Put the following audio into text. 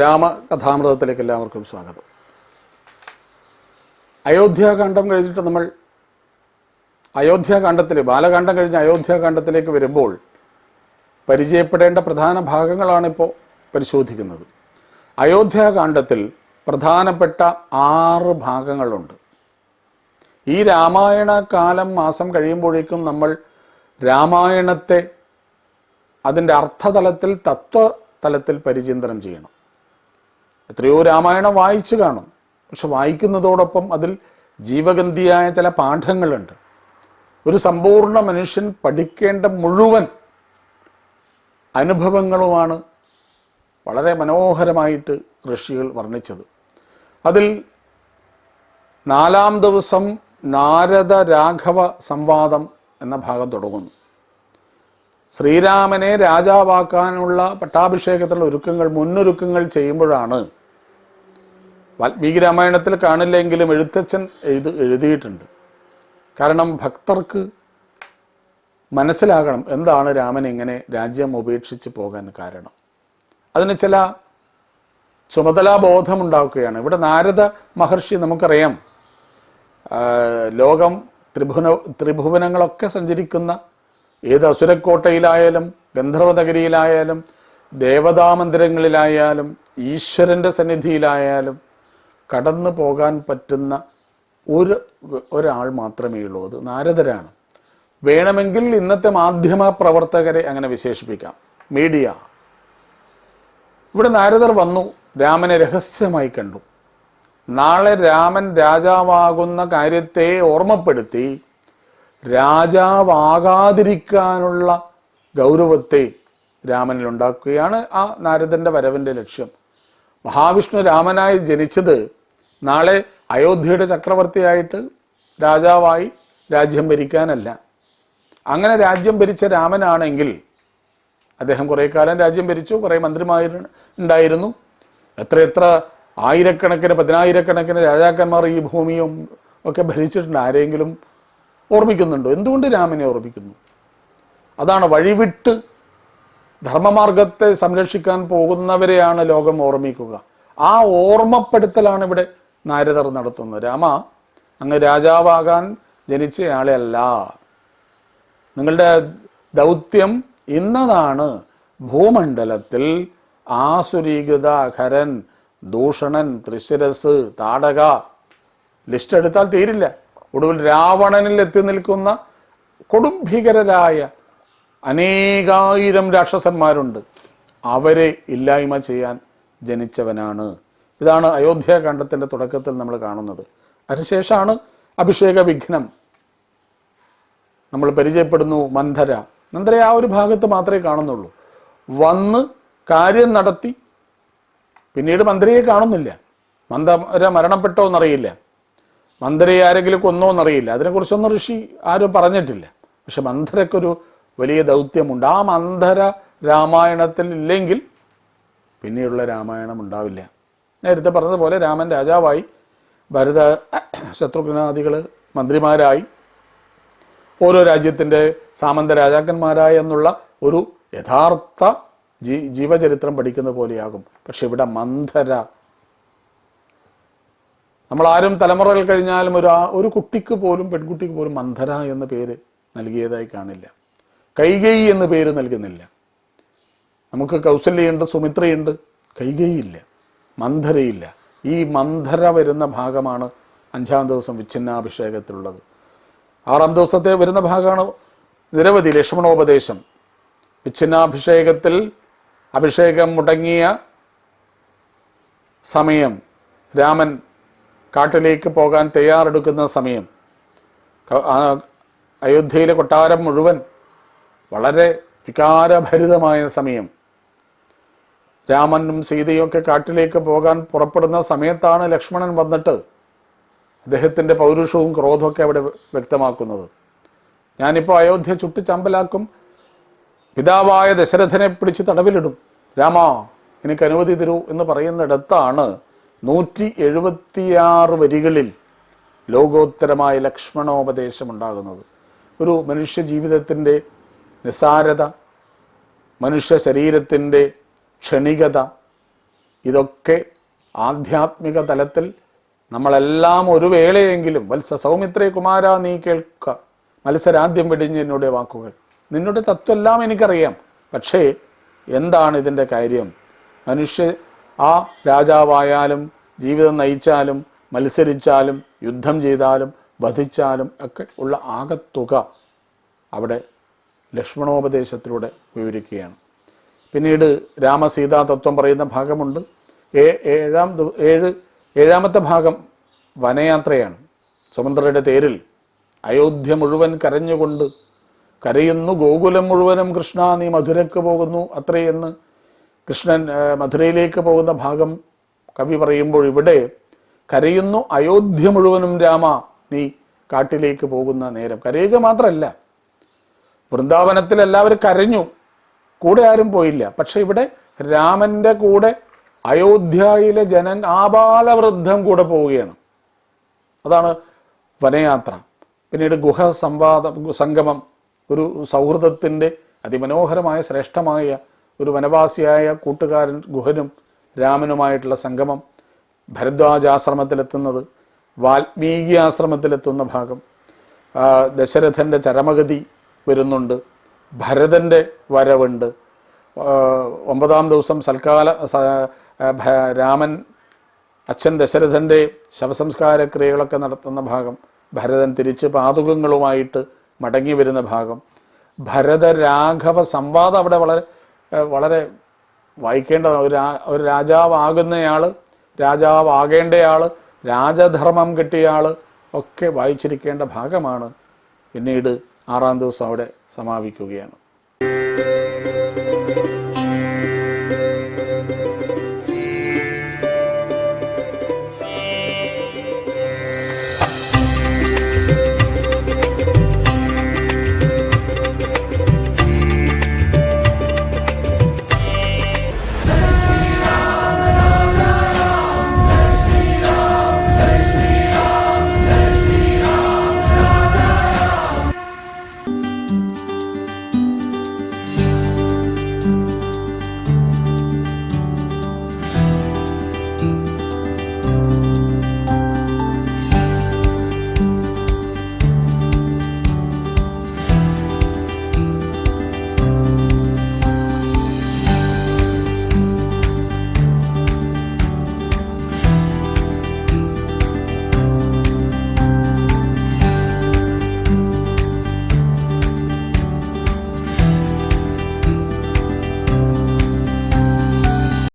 രാമകഥാമൃതത്തിലേക്ക് എല്ലാവർക്കും സ്വാഗതം. അയോധ്യാകാന്ഡം കഴിഞ്ഞിട്ട് നമ്മൾ അയോധ്യാകാന്ഡത്തിൽ ബാലകാന്ഡം കഴിഞ്ഞ് അയോധ്യാകാന്ഡത്തിലേക്ക് വരുമ്പോൾ പരിചയപ്പെടേണ്ട പ്രധാന ഭാഗങ്ങളാണിപ്പോൾ പരിശോധിക്കുന്നത്. അയോധ്യാകാന്ഡത്തിൽ പ്രധാനപ്പെട്ട ആറ് ഭാഗങ്ങളുണ്ട്. ഈ രാമായണ കാലം മാസം കഴിയുമ്പോഴേക്കും നമ്മൾ രാമായണത്തെ അതിന്റെ അർത്ഥതലത്തിൽ തത്വ തലത്തിൽ പരിചിന്തനം ചെയ്യണം. എത്രയോ രാമായണം വായിച്ചു കാണും. പക്ഷെ വായിക്കുന്നതോടൊപ്പം അതിൽ ജീവഗന്ധിയായ ചില പാഠങ്ങളുണ്ട്. ഒരു സമ്പൂർണ മനുഷ്യൻ പഠിക്കേണ്ട മുഴുവൻ അനുഭവങ്ങളുമാണ് വളരെ മനോഹരമായിട്ട് ഋഷികൾ വർണിച്ചത്. അതിൽ നാലാം ദിവസം നാരദ രാഘവ സംവാദം എന്ന ഭാഗം തുടങ്ങുന്നു. ശ്രീരാമനെ രാജാവാക്കാനുള്ള പട്ടാഭിഷേകത്തിലുള്ള ഒരുക്കങ്ങൾ മുന്നൊരുക്കങ്ങൾ ചെയ്യുമ്പോഴാണ് വാൽമീകി രാമായണത്തിൽ കാണില്ലെങ്കിലും എഴുത്തച്ഛൻ എഴുതി എഴുതിയിട്ടുണ്ട്. കാരണം ഭക്തർക്ക് മനസ്സിലാകണം എന്താണ് രാമൻ ഇങ്ങനെ രാജ്യം ഉപേക്ഷിച്ച് പോകാൻ കാരണം. അതിന് ചില ചുമതലാബോധമുണ്ടാക്കുകയാണ് ഇവിടെ നാരദ മഹർഷി നമുക്കറിയാം ലോകം ത്രിഭുവന ത്രിഭുവനങ്ങളൊക്കെ സഞ്ചരിക്കുന്ന ഏത് അസുരക്കോട്ടയിലായാലും ഗന്ധർവ നഗരിയിലായാലും ദേവതാമന്ദിരങ്ങളിലായാലും ഈശ്വരന്റെ സന്നിധിയിലായാലും കടന്നു പോകാൻ പറ്റുന്ന ഒരു ഒരാൾ മാത്രമേ ഉള്ളൂ. അത് നാരദരാണ്. വേണമെങ്കിൽ ഇന്നത്തെ മാധ്യമ പ്രവർത്തകരെ അങ്ങനെ വിശേഷിപ്പിക്കാം. മീഡിയ. ഇവിടെ നാരദർ വന്നു രാമനെ രഹസ്യമായി കണ്ടു. നാളെ രാമൻ രാജാവാകുന്ന കാര്യത്തെ ഓർമ്മപ്പെടുത്തി രാജാവാകാതിരിക്കാനുള്ള ഗൗരവത്തെ രാമനിൽ ഉണ്ടാക്കുകയാണ് ആ നാരദന്റെ വരവിന്റെ ലക്ഷ്യം. മഹാവിഷ്ണു രാമനായി ജനിച്ചത് നാളെ അയോധ്യയുടെ ചക്രവർത്തിയായിട്ട് രാജാവായി രാജ്യം ഭരിക്കാനല്ല. അങ്ങനെ രാജ്യം ഭരിച്ച രാമനാണെങ്കിൽ അദ്ദേഹം കുറേ കാലം രാജ്യം ഭരിച്ചു കുറേ മന്ത്രിമാർ ഉണ്ടായിരുന്നു എത്ര എത്ര ആയിരക്കണക്കിന് പതിനായിരക്കണക്കിന് രാജാക്കന്മാർ ഈ ഭൂമിയും ഒക്കെ ഭരിച്ചിട്ടുണ്ട്. ആരെങ്കിലും ഓർമ്മിക്കുന്നുണ്ടോ? എന്തുകൊണ്ട് രാമനെ ഓർമ്മിക്കുന്നു? അതാണ് വഴിവിട്ട് ധർമ്മമാർഗത്തെ സംരക്ഷിക്കാൻ പോകുന്നവരെയാണ് ലോകം ഓർമ്മിക്കുക. ആ ഓർമ്മപ്പെടുത്തലാണ് ഇവിടെ നാരദർ നടത്തുന്നത്. രാമ അങ്ങ് രാജാവാകാൻ ജനിച്ചയാളെ അല്ല നിങ്ങളുടെ ദൗത്യം ഇന്നതാണ്. ഭൂമണ്ഡലത്തിൽ ആസുരീകൃത ഖരൻ ദൂഷണൻ ത്രിശിരസ് താടക. ലിസ്റ്റ് എടുത്താൽ തീരില്ല. ഒടുവിൽ രാവണനിൽ എത്തി നിൽക്കുന്ന കൊടുംഭീകരരായ അനേകായിരം രാക്ഷസന്മാരുണ്ട്. അവരെ ഇല്ലായ്മ ചെയ്യാൻ ജനിച്ചവനാണ്. ഇതാണ് അയോധ്യാകാന്ഡത്തിന്റെ തുടക്കത്തിൽ നമ്മൾ കാണുന്നത്. അതിനുശേഷമാണ് അഭിഷേക വിഘ്നം. നമ്മൾ പരിചയപ്പെടുന്നു മന്ധര. മന്ധര ആ ഒരു ഭാഗത്ത് മാത്രമേ കാണുന്നുള്ളൂ. വന്ന് കാര്യം നടത്തി. പിന്നീട് മന്ത്രിയെ കാണുന്നില്ല. മന്ദര മരണപ്പെട്ടോ എന്നറിയില്ല മന്ദരയെ ആരെങ്കിലും കൊന്നോ എന്നറിയില്ല. അതിനെക്കുറിച്ചൊന്നും ഋഷി ആരും പറഞ്ഞിട്ടില്ല. പക്ഷെ മന്ധരക്കൊരു വലിയ ദൗത്യമുണ്ട്. ആ മന്ധര രാമായണത്തിൽ ഇല്ലെങ്കിൽ പിന്നീടുള്ള രാമായണം ഉണ്ടാവില്ല. നേരത്തെ പറഞ്ഞതുപോലെ രാമൻ രാജാവായി. ഭരത ശത്രുഘ്നാദികൾ മന്ത്രിമാരായി. ഓരോ രാജ്യത്തിന്റെ സാമന്ത രാജാക്കന്മാരായി എന്നുള്ള ഒരു യഥാർത്ഥ ജീവചരിത്രം പഠിക്കുന്ന പോലെയാകും. പക്ഷെ ഇവിടെ മന്ധര നമ്മൾ ആരും തലമുറകൾ കഴിഞ്ഞാലും ഒരു ഒരു കുട്ടിക്ക് പോലും പെൺകുട്ടിക്ക് പോലും മന്ധര എന്ന പേര് നൽകിയതായി കാണില്ല. കൈകൈ എന്ന പേര് നൽകുന്നില്ല. നമുക്ക് കൗസല്യുണ്ട് സുമിത്രയുണ്ട് കൈകൈയില്ല മന്ധരയില്ല. ഈ മന്ധര വരുന്ന ഭാഗമാണ് അഞ്ചാം ദിവസം വിച്ഛിന്നാഭിഷേകത്തിലുള്ളത്. ആറാം ദിവസത്തെ വരുന്ന ഭാഗമാണ് നിരവധി ലക്ഷ്മണോപദേശം. വിച്ഛിന്നാഭിഷേകത്തിൽ അഭിഷേകം മുടങ്ങിയ സമയം രാമൻ കാട്ടിലേക്ക് പോകാൻ തയ്യാറെടുക്കുന്ന സമയം അയോധ്യയിലെ കൊട്ടാരം മുഴുവൻ വളരെ വികാരഭരിതമായ സമയം. രാമനും സീതയും ഒക്കെ കാട്ടിലേക്ക് പോകാൻ പുറപ്പെടുന്ന സമയത്താണ് ലക്ഷ്മണൻ വന്നിട്ട് അദ്ദേഹത്തിന്റെ പൗരുഷവും ക്രോധമൊക്കെ അവിടെ വ്യക്തമാക്കുന്നത്. ഞാനിപ്പോൾ അയോധ്യ ചുട്ടിച്ചമ്പലാക്കും പിതാവായ ദശരഥനെ പിടിച്ച് തടവിലിടും. രാമ എനിക്ക് അനുമതി തരൂ എന്ന് പറയുന്നിടത്താണ് നൂറ്റി എഴുപത്തിയാറ് വരികളിൽ ലോകോത്തരമായ ലക്ഷ്മണോപദേശം ഉണ്ടാകുന്നത് ഒരു മനുഷ്യ ജീവിതത്തിന്റെ നിസാരത മനുഷ്യ ശരീരത്തിന്റെ ക്ഷണികത ഇതൊക്കെ ആധ്യാത്മിക തലത്തിൽ നമ്മളെല്ലാം ഒരു വേളയെങ്കിലും വത്സ സൗമിത്രേ കുമാര നീ കേൾക്ക. മത്സരാദ്യം വെടിഞ്ഞ് എന്നോട് വാക്കുകൾ. നിന്നോട് തത്വമെല്ലാം എനിക്കറിയാം. പക്ഷേ എന്താണ് ഇതിന്റെ കാര്യം? മനുഷ്യ ആ രാജാവായാലും ജീവിതം നയിച്ചാലും മത്സരിച്ചാലും യുദ്ധം ചെയ്താലും വധിച്ചാലും ഒക്കെ ഉള്ള ആകത്തുക അവിടെ ലക്ഷ്മണോപദേശത്തിലൂടെ വിവരിക്കുകയാണ്. പിന്നീട് രാമസീതാ തത്വം പറയുന്ന ഭാഗമുണ്ട്. ഏഴാം ഏഴ് ഏഴാമത്തെ ഭാഗം വനയാത്രയാണ്. സുമന്ത്രയുടെ തേരിൽ അയോധ്യ മുഴുവൻ കരഞ്ഞുകൊണ്ട് കരയുന്നു ഗോകുലം മുഴുവനും കൃഷ്ണ നീ മധുരക്ക് പോകുന്നു അത്രയെന്ന് കൃഷ്ണൻ മധുരയിലേക്ക് പോകുന്ന ഭാഗം കവി പറയുമ്പോൾ ഇവിടെ കരയുന്നു അയോധ്യ മുഴുവനും രാമ നീ കാട്ടിലേക്ക് പോകുന്ന നേരം. കരയുക മാത്രമല്ല വൃന്ദാവനത്തിൽ എല്ലാവരും കരഞ്ഞു. കൂടെ ആരും പോയില്ല. പക്ഷെ ഇവിടെ രാമന്റെ കൂടെ അയോധ്യയിലെ ജന ആപാലവൃദ്ധം കൂടെ പോവുകയാണ്. അതാണ് വനയാത്ര. പിന്നീട് ഗുഹ സംവാദ സംഗമം ഒരു സൗഹൃദത്തിന്റെ അതിമനോഹരമായ ശ്രേഷ്ഠമായ ഒരു വനവാസിയായ കൂട്ടുകാരൻ ഗുഹനും രാമനുമായിട്ടുള്ള സംഗമം ഭരദ്വാജാശ്രമത്തിലെത്തുന്നത് വാൽമീകി ആശ്രമത്തിലെത്തുന്ന ഭാഗം ദശരഥന്റെ ചരമഗതി വരുന്നുണ്ട് ഭരതന്റെ വരവുണ്ട്. ഒമ്പതാം ദിവസം സൽക്കാല രാമൻ അച്ഛൻ ദശരഥന്റെ ശവസംസ്കാര ക്രിയകളൊക്കെ നടത്തുന്ന ഭാഗം ഭരതൻ തിരിച്ച് പാതുകങ്ങളുമായിട്ട് മടങ്ങി വരുന്ന ഭാഗം ഭരതരാഘവ സംവാദം അവിടെ വളരെ വളരെ വായിക്കേണ്ട ഒരു ഒരു രാജാവാകുന്നയാൾ രാജാവാകേണ്ടയാൾ രാജധർമ്മം കിട്ടിയയാൾ ഒക്കെ വായിച്ചിരിക്കേണ്ട ഭാഗമാണ്. പിന്നീട് ആറാം ദിവസം അവിടെ സമാപിക്കുകയാണ്.